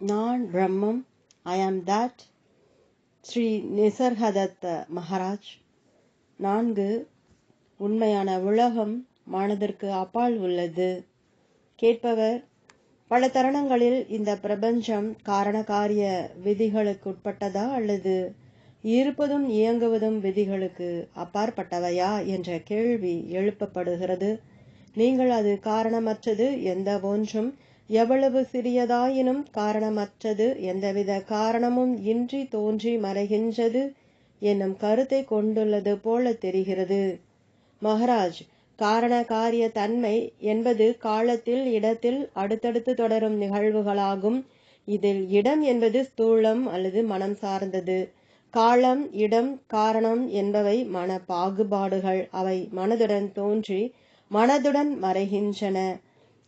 நான் பிரம்மம். ஐ ஆம் தட் ஸ்ரீ நிசர்கதத்த மகாராஜ். நான்கு உண்மையான உலகம் மனதிற்கு அப்பால் உள்ளது. கேட்பவர் பல தருணங்களில் இந்த பிரபஞ்சம் காரணகாரிய விதிகளுக்கு உட்பட்டதா அல்லது இருப்பதும் இயங்குவதும் விதிகளுக்கு அப்பாற்பட்டவையா என்ற கேள்வி எழுப்பப்படுகிறது. நீங்கள் அது காரணமற்றது எந்த ஒன்றும் எவ்வளவு சிறியதாயினும் காரணமற்றது. எந்தவித காரணமும் இன்றி தோன்றி மறைகின்றது என்னும் கருத்தை கொண்டுள்ளது போல தெரிகிறது. மகராஜ் காரண காரிய தன்மை என்பது காலத்தில் இடத்தில் அடுத்தடுத்து தொடரும் நிகழ்வுகளாகும். இதில் இடம் என்பது ஸ்தூலம் அல்லது மனம் சார்ந்தது. காலம் இடம் காரணம் என்பவை மன பாகுபாடுகள் அவை மனதுடன் தோன்றி மனதுடன் மறைகின்றன.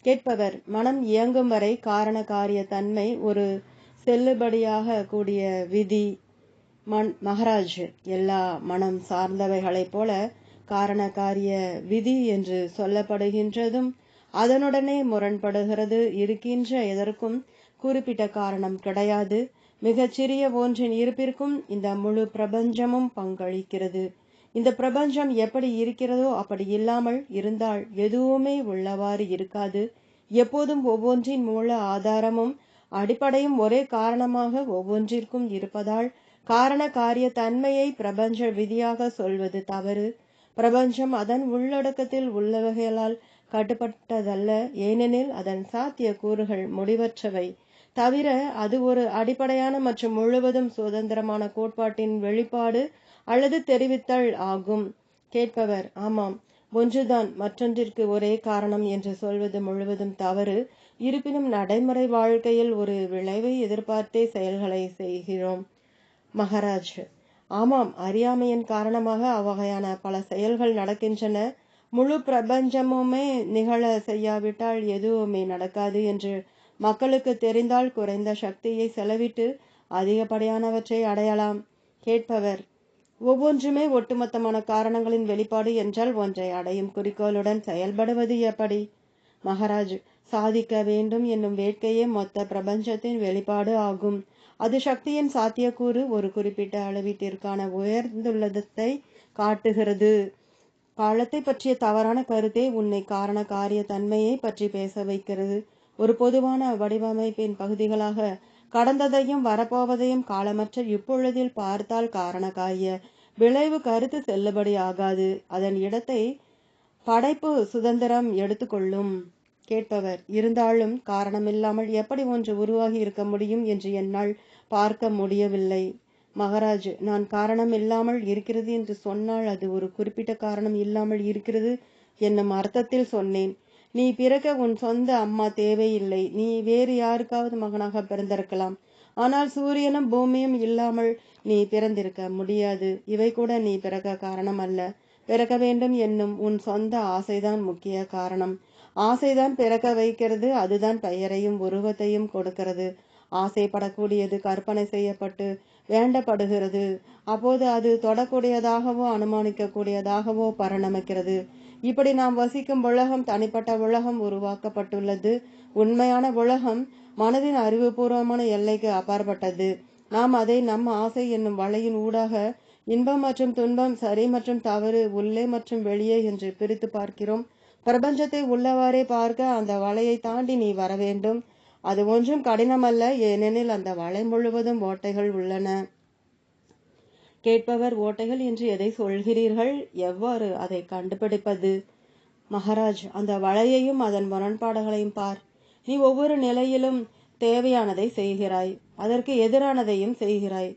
கேட்பவர் மனம் இயங்கும் வரை காரண காரிய தன்மை ஒரு செல்லுபடியாக கூடிய விதி. மன் மகராஜ் எல்லா மனம் சார்ந்தவைகளைப் போல காரண காரிய விதி என்று சொல்லப்படுகின்றதும் அதனுடனே முரண்படுகிறது. இருக்கின்ற எதற்கும் குறிப்பிட்ட காரணம் கிடையாது. மிகச்சிறிய ஒன்றின் இருப்பிற்கும் இந்த முழு பிரபஞ்சமும் பங்களிக்கிறது. இந்த பிரபஞ்சம் எப்படி இருக்கிறதோ அப்படி இல்லாமல் இருந்தால் எதுவுமே உள்ளவாறு இருக்காது. எப்போதும் ஒவ்வொன்றின் மூல ஆதாரமும் அடிப்படையும் ஒரே காரணமாக ஒவ்வொன்றிற்கும் இருப்பதால் காரண காரிய தன்மையை பிரபஞ்ச விதியாக சொல்வது தவறு. பிரபஞ்சம் அதன் உள்ளடக்கத்தில் உள்ளவைகளால் கட்டுப்பட்டதல்ல. ஏனெனில் அதன் சாத்திய கூறுகள் முடிவற்றவை. தவிர அது ஒரு அடிப்படையான மற்றும் முழுவதும் சுதந்திரமான கோட்பாட்டின் வெளிப்பாடு அல்லது தெரிவித்தல் ஆகும். கேட்பவர் ஆமாம் ஒன்றுதான் மற்றொன்றிற்கு ஒரே காரணம் என்று சொல்வது முழுவதும் தவறு. இருப்பினும் நடைமுறை வாழ்க்கையில் ஒரு விளைவை எதிர்பார்த்தே செயல்களை செய்கிறோம். மகாராஜ் ஆமாம் அறியாமையின் காரணமாக அவ்வகையான பல செயல்கள் நடக்கின்றன. முழு பிரபஞ்சமுமே நிகழ செய்யாவிட்டால் எதுவுமே நடக்காது என்று மக்களுக்கு தெரிந்தால் குறைந்த சக்தியை செலவிட்டு அதிகப்படியானவற்றை அடையலாம். கேட்பவர் ஒவ்வொன்றுமே ஒட்டுமொத்தமான காரணங்களின் வெளிப்பாடு என்றால் ஒன்றை அடையும் குறிக்கோளுடன் செயல்படுவது எப்படி? மகாராஜ் சாதிக்க வேண்டும் என்னும் வேட்கையே மொத்த பிரபஞ்சத்தின் வெளிப்பாடு ஆகும். அது சக்தியின் சாத்தியக்கூறு ஒரு குறிப்பிட்ட அளவீட்டிற்கான உயர்ந்துள்ளதை காட்டுகிறது. காலத்தை பற்றிய தவறான கருத்தே உன்னை காரண காரிய தன்மையை பற்றி பேச வைக்கிறது. ஒரு பொதுவான வடிவமைப்பின் பகுதிகளாக கடந்ததையும் வரப்போவதையும் காலமற்ற இப்பொழுதில் பார்த்தால் காரணக்காய விளைவு கருத்து செல்லுபடி ஆகாது அதன் இடத்தை படைப்பு சுதந்திரம் எடுத்துக்கொள்ளும் கேட்பவர். இருந்தாலும் காரணமில்லாமல் எப்படி ஒன்று உருவாகி இருக்க முடியும் என்று என்னால் பார்க்க முடியவில்லை. மகாராஜ் நான் காரணம் இல்லாமல் இருக்கிறது என்று சொன்னால் அது ஒரு குறிப்பிட்ட காரணம் இல்லாமல் இருக்கிறது என்னும் அர்த்தத்தில் சொன்னேன். நீ பிறக்க உன் சொந்த அம்மா தேவையில்லை. நீ வேறு யாருக்காவது மகனாக பிறந்திருக்கலாம். ஆனால் சூரியனும் பூமியும் இல்லாமல் நீ பிறந்திருக்க முடியாது. இவை கூட நீ பிறக்க காரணம் அல்ல. பிறக்க வேண்டும் என்னும் உன் சொந்த ஆசைதான் முக்கிய காரணம். ஆசைதான் பிறக்க வைக்கிறது அதுதான் பெயரையும் உருவத்தையும் கொடுக்கிறது. ஆசைப்படக்கூடியது கற்பனை செய்யப்பட்டு வேண்டப்படுகிறது. அப்போது அது தொடக்கூடியதாகவோ அனுமானிக்கக்கூடியதாகவோ பரிணமிக்கிறது. இப்படி நாம் வசிக்கும் உலகம் தனிப்பட்ட உலகம் உருவாக்கப்பட்டுள்ளது. உண்மையான உலகம் மனதின் அறிவுபூர்வமான எல்லைக்கு அப்பாற்பட்டது. நாம் அதை நம் ஆசை என்னும் வலையின் ஊடாக இன்பம் மற்றும் துன்பம் சரி மற்றும் தவறு உள்ளே மற்றும் வெளியே என்று பிரித்து பார்க்கிறோம். பிரபஞ்சத்தை உள்ளவாறே பார்க்க அந்த வலையை தாண்டி நீ வர வேண்டும். அது ஒன்றும் கடினமல்ல ஏனெனில் அந்த வலை முழுவதும் ஓட்டைகள் உள்ளன. கேட்பவர் ஓட்டைகள் என்று எதை சொல்கிறீர்கள்? எவ்வாறு அதை கண்டுபிடிப்பது? மகாராஜ் அந்த வலையையும் அதன் முரண்பாடுகளையும் பார். நீ ஒவ்வொரு நிலையிலும் தேவையானதை செய்கிறாய் அதற்கு எதிரானதையும் செய்கிறாய்.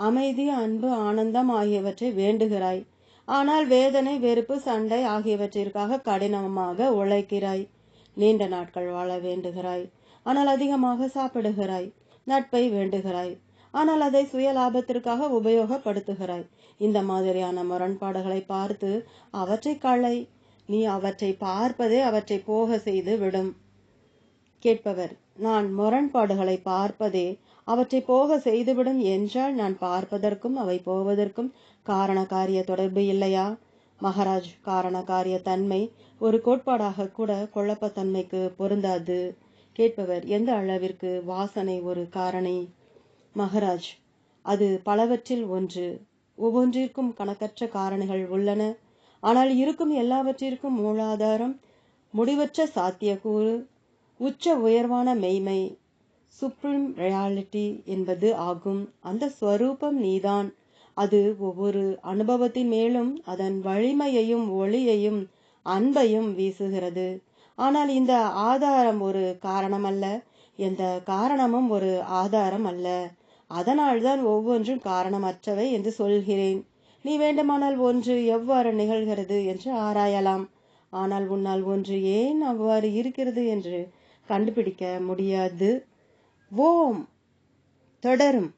அமைதி அன்பு ஆனந்தம் ஆகியவற்றை வேண்டுகிறாய். ஆனால் வேதனை வெறுப்பு சண்டை ஆகியவற்றிற்காக கடினமாக உழைக்கிறாய். நீண்ட நாட்கள் வாழ வேண்டுகிறாய். ஆனால் அதிகமாக சாப்பிடுகிறாய். நட்பை வேண்டுகிறாய். ஆனால் அதை சுய லாபத்திற்காக உபயோகப்படுத்துகிறாய். இந்த மாதிரியான முரண்பாடுகளை பார்த்து அவற்றை களை நீ அவற்றை பார்ப்பதே அவற்றை போக செய்து விடும். கேட்பவர் நான் முரண்பாடுகளை பார்ப்பதே அவற்றை போக செய்துவிடும் என்றால் நான் பார்ப்பதற்கும் அவை போவதற்கும் காரண காரிய தொடர்பு இல்லையா? மகாராஜ் காரண காரிய தன்மை ஒரு கோட்பாடாக கூட குழப்பத்தன்மைக்கு பொருந்தாது. கேட்பவர் எந்த அளவிற்கு வாசனை ஒரு காரணி? மகராஜ் அது பலவற்றில் ஒன்று. ஒவ்வொன்றிற்கும் கணக்கற்ற காரணிகள் உள்ளன. ஆனால் இருக்கும் எல்லாவற்றிற்கும் மூலாதாரம் முடிவற்ற சாத்தியக்கூறு உச்ச உயர்வான மெய்மை சுப்ரீம் ரியாலிட்டி என்பது ஆகும். அந்த ஸ்வரூபம் நீதான். அது ஒவ்வொரு அனுபவத்தின் மேலும் அதன் வலிமையையும் ஒளியையும் அன்பையும் வீசுகிறது. ஆனால் இந்த ஆதாரம் ஒரு காரணம் அல்ல எந்த காரணமும் ஒரு ஆதாரம் அல்ல. அதனால்தான் ஒவ்வொன்றும் காரணமற்றவை என்று சொல்கிறேன். நீ வேண்டுமானால் ஒன்று எவ்வாறு நிகழ்கிறது என்று ஆராயலாம். ஆனால் உன்னால் ஒன்று ஏன் அவ்வாறு இருக்கிறது என்று கண்டுபிடிக்க முடியாது. ஓம். தொடரும்.